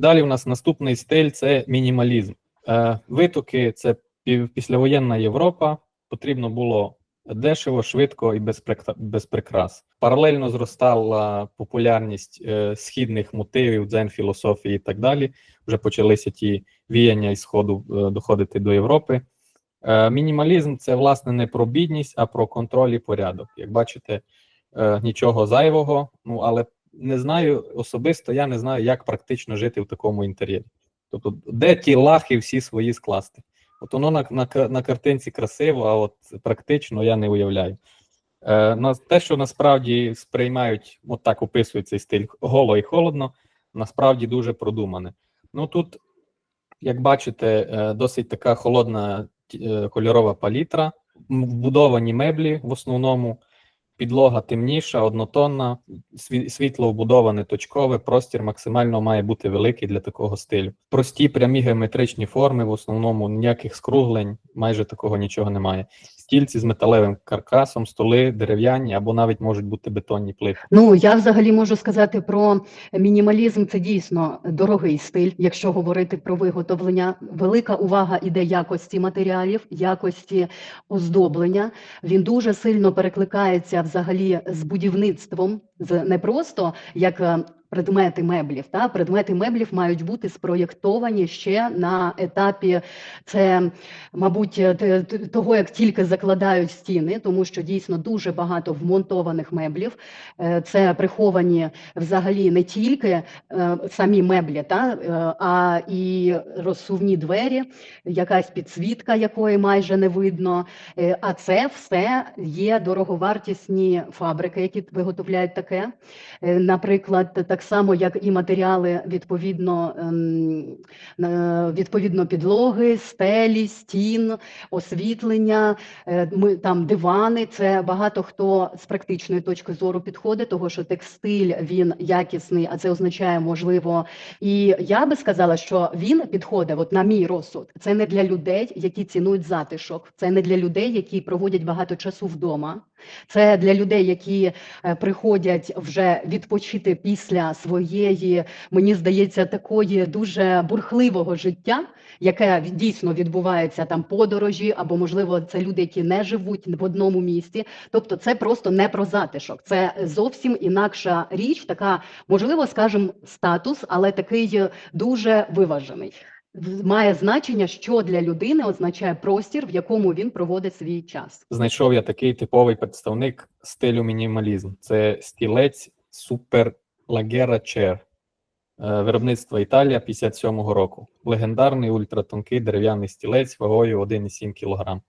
Далі у нас наступний стиль це мінімалізм. Е, Витоки це післявоєнна Європа. Потрібно було дешево, швидко і без, прикрас. Паралельно зростала популярність е, східних мотивів, дзен-філософії і так далі. Вже почалися ті віяння із сходу е, доходити до Європи. Мінімалізм це власне не про бідність, а про контроль і порядок. Як бачите, нічого зайвого. Ну але не знаю особисто, я не знаю, як практично жити в такому інтер'єрі. Тобто, де ті лахи всі свої скласти? От воно на, на, на картинці красиво, а от практично я не уявляю. Е, на, те, що насправді сприймають, от так описують цей стиль голо і холодно, насправді дуже продумане. Ну тут, як бачите, е, досить така холодна е, кольорова палітра, вбудовані меблі в основному, підлога темніша, однотонна, сві- світло вбудоване точкове, простір максимально має бути великий для такого стилю. Прості прямі геометричні форми, в основному ніяких скруглень, майже такого нічого немає. Стільці з металевим каркасом, столи дерев'яні або навіть можуть бути бетонні плити. Ну, я взагалі можу сказати про мінімалізм. Це дійсно дорогий стиль, якщо говорити про виготовлення. Велика увага іде якості матеріалів, якості оздоблення. Він дуже сильно перекликається взагалі з будівництвом, з не просто як. Предмети меблів та предмети меблів мають бути спроєктовані ще на етапі це, мабуть, е, того, як тільки закладають стіни, тому що дійсно дуже багато вмонтованих меблів. Е, Це приховані взагалі не тільки е, самі меблі, та, а і розсувні двері, якась підсвітка, якої майже не видно. А це все є дороговартісні фабрики, які виготовляють таке. Наприклад, так само, як і матеріали відповідно, ем, е, відповідно підлоги, стелі, стін, освітлення, е, ми там дивани. Це багато хто з практичної точки зору підходить, того що текстиль він якісний, а це означає можливо. І я би сказала, що він підходить, от на мій розсуд. Це не для людей, які цінують затишок, це не для людей, які проводять багато часу вдома. Це для людей, які е, приходять вже відпочити після своєї, мені здається, такої дуже бурхливого життя, яке дійсно відбувається там подорожі, або можливо це люди, які не живуть в одному місті. Тобто, це просто не про затишок, це зовсім інакша річ, така можливо, скажімо, статус, але такий е, дуже виважений. Має значення, що для людини означає простір, в якому він проводить свій час. Знайшов я такий типовий представник стилю мінімалізм. Це стілець Супер Лагера Чер виробництва Італія 57-го року. Легендарний ультратонкий дерев'яний стілець вагою 1,7 кг.